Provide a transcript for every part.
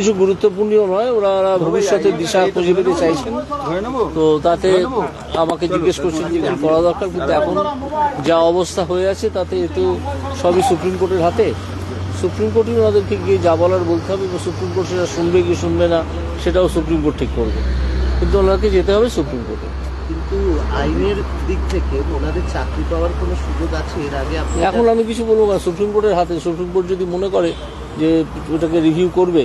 কিছু গুরুত্বপূর্ণ নয় ওরা ভবিষ্যতে দিশা খুঁজে পেতে চাইছেন। তো তাতে আমাকে জিজ্ঞেস করছেন যে করা দরকার কিন্তু এখন যা অবস্থা হয়ে আছে তাতে এতো সবই সুপ্রিম কোর্টের হাতে। সুপ্রিম কোর্টই ওনাদেরকে গিয়ে যা বলার বলতে হবে এবং সুপ্রিম কোর্ট সেটা শুনবে কি শুনবে না সেটাও সুপ্রিম কোর্ট ঠিক করবে। কিন্তু ওনাকে যেতে হবে সুপ্রিম কোর্টে। কিন্তু আইনের দিক থেকে ওনাদের চাকরি পাওয়ার কোনো সুযোগ আছে? এর আগে এখন আমি কিছু বলব না সুপ্রিম কোর্টের হাতে সুপ্রিম কোর্ট যদি মনে করে যে ওটাকে রিভিউ করবে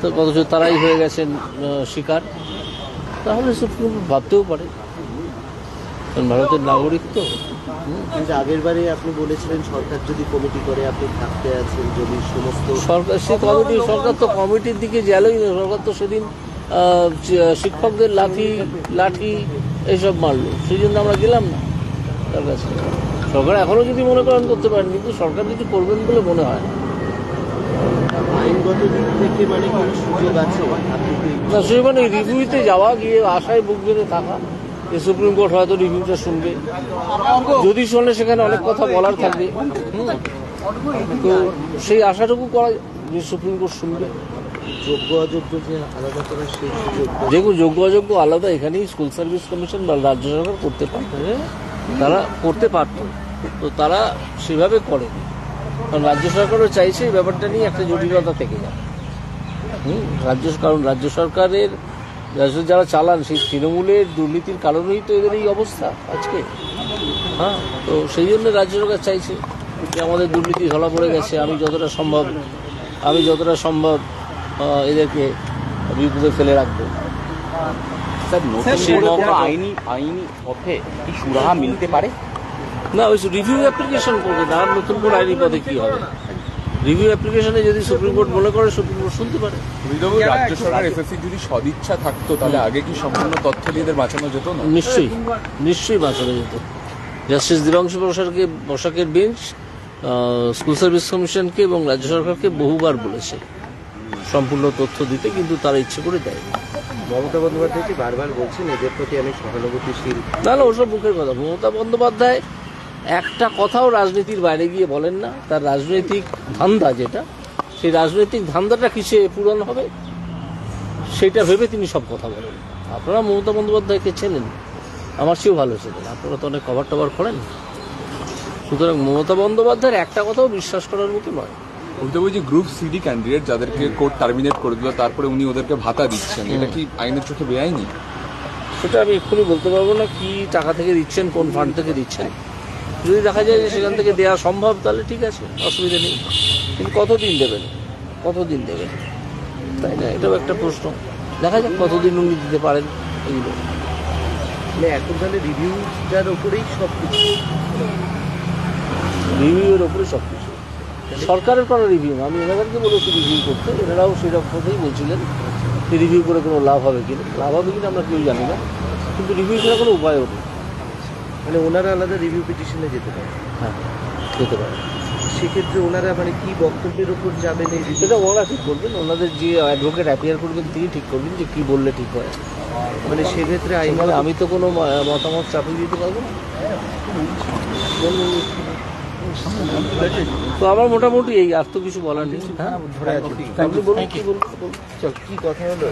তো অথচ তারাই হয়ে গেছেন শিকার? তাহলে সুপ্রিম কোর্ট ভাবতেও পারে। কারণ ভারতের নাগরিক তো। কিন্তু আগের বারে আপনি বলেছিলেন সরকার যদি কমিটি করে আপনি থাকতে আছেন যদি সমস্ত সরকার সে কমিটি সরকার তো কমিটির দিকে গেলই না। সরকার তো সেদিন শিক্ষকদের লাঠি লাঠি এইসব মারলো। সেই জন্য আমরা গেলাম না তার কাছে। সরকার এখনও যদি মনে করেন করতে পারেন কিন্তু সরকার কিছু করবেন বলে মনে হয় না। আইনগত দিক থেকে মানে কোনো সুযোগ আছে? না সেই মানে রিভিউতে যাওয়া গিয়ে আশায় বুক বেঁধে থাকা। যে সুপ্রিম কোর্ট হয়তো রিভিউটা শুনবে। যদি শোনে সেখানে অনেক কথা বলার থাকবে। তো সেই আশাটুকু করা যে সুপ্রিম কোর্ট শুনবে। যোগ্য অযোগ্য যে আলাদা করার সেই দেখুন যোগ্য অযোগ্য আলাদা এখানেই স্কুল সার্ভিস কমিশন বা রাজ্য সরকার করতে পারত। তারা করতে পারত। তো তারা সেভাবে করে কারণ রাজ্য সরকারও চাইছে এই ব্যাপারটা নিয়ে একটা জটিলতা থেকে যায় হুম? রাজ্য কারণ রাজ্য সরকারের রাজ্য যারা চালান সেই তৃণমূলের দুর্নীতির কারণেই তো এদের এই অবস্থা আজকে। হ্যাঁ? তো সেই জন্য রাজ্য সরকার চাইছে যে আমাদের দুর্নীতি ধরা পড়ে গেছে আমি যতটা সম্ভব আমি যতটা সম্ভব এদেরকে বিপদে ফেলে রাখব। স্যার আইনি আইনি পথে কি সুরাহা মিলতে পারে? না ওই রিভিউ অ্যাপ্লিকেশন করবে না আর নতুন করে আইনি পদে কি হবে? রিভিউ অ্যাপ্লিকেশনে যদি সুপ্রিম কোর্ট মনে করে সুপ্রিম কোর্ট শুনতে পারে। রাজ্য সরকার এসএসসি যদি সদিচ্ছা থাকতো তাহলে আগে কি সম্পূর্ণ তথ্য দিয়ে এদের বাঁচানো যেত না? নিশ্চয়ই নিশ্চয়ই বাঁচানো যেত। জাস্টিস দিবাংশু বসাককে বসাকের বেঞ্চ স্কুল সার্ভিস কমিশনকে এবং রাজ্য সরকারকে বহুবার বলেছে সম্পূর্ণ তথ্য দিতে কিন্তু তারা ইচ্ছে করে দেয় মমতা বন্দ্যোপাধ্যায়কে বারবার বলছেন এদের প্রতি আমি সহানুভূতিশীল? না না ওসব মুখের কথা। মমতা বন্দ্যোপাধ্যায় একটা কথাও রাজনীতির বাইরে গিয়ে বলেন না। তার রাজনৈতিক ধান্দা যেটা সেই রাজনৈতিক ধান্দাটা কিসে পূরণ হবে সেটা ভেবে তিনি সব কথা বলেন। আপনারা মমতা বন্দ্যোপাধ্যায়কে চেনেন আমার চেয়েও ভালো চেনেন আপনারা তো অনেক কভার টভার করেন। সুতরাং মমতা বন্দ্যোপাধ্যায়ের একটা কথাও বিশ্বাস করার মতো নয়। হরিবাবু যে গ্রুপ সিডি ক্যান্ডিডেট যাদেরকে কোর্ট টার্মিনেট করে দিল তারপরে উনি ওদেরকে ভাতা দিচ্ছেন। এটা কি আইনের চোখে বেআইনি? সেটা আমি এক্ষুনি বলতে পারব না কি টাকা থেকে দিচ্ছেন কোন ফান্ড থেকে দিচ্ছেন। যদি দেখা যায় যে সেখান থেকে দেওয়া সম্ভব তাহলে ঠিক আছে অসুবিধা নেই। কিন্তু কতদিন দেবেন? কতদিন দেবেন? তাই না? এটাও একটা প্রশ্ন। দেখা যাক কতদিন উনি দিতে পারেন এগুলো মানে এখন তাহলে রিভিউটার ওপরেই সব কিছু রিভিউয়ের ওপরে সব কিছু সরকারের কোনো রিভিউ আমি এনাদেরকে বলেছি রিভিউ করতে। এনারাও সেরকম কথাই বলছিলেন রিভিউ করে কোনো লাভ হবে কিনা। লাভ হবে কিনা আমরা কেউ জানি না। কিন্তু রিভিউ ছাড়া কোনো উপায়ও নেই। মানে ওনারা আলাদা রিভিউ পিটিশনে যেতে পারে। হ্যাঁ যেতে পারে। সেক্ষেত্রে ওনারা মানে কি বক্তব্যের উপর যাবেন এই? সেটা ওরা ঠিক করবেন ওনাদের যে অ্যাডভোকেট অ্যাপিয়ার করবেন তিনি ঠিক করবেন যে কি বললে ঠিক হয়। মানে সেক্ষেত্রে আইন সেখানে আমি তো কোনো মতামত চাপিয়ে দিতে পারব না। তো আমার মোটামুটি এই আর তো কিছু বলার নেই। হ্যাঁ। আপনি বলুন কি বলুন? বলুন। চল কি কথা হলো?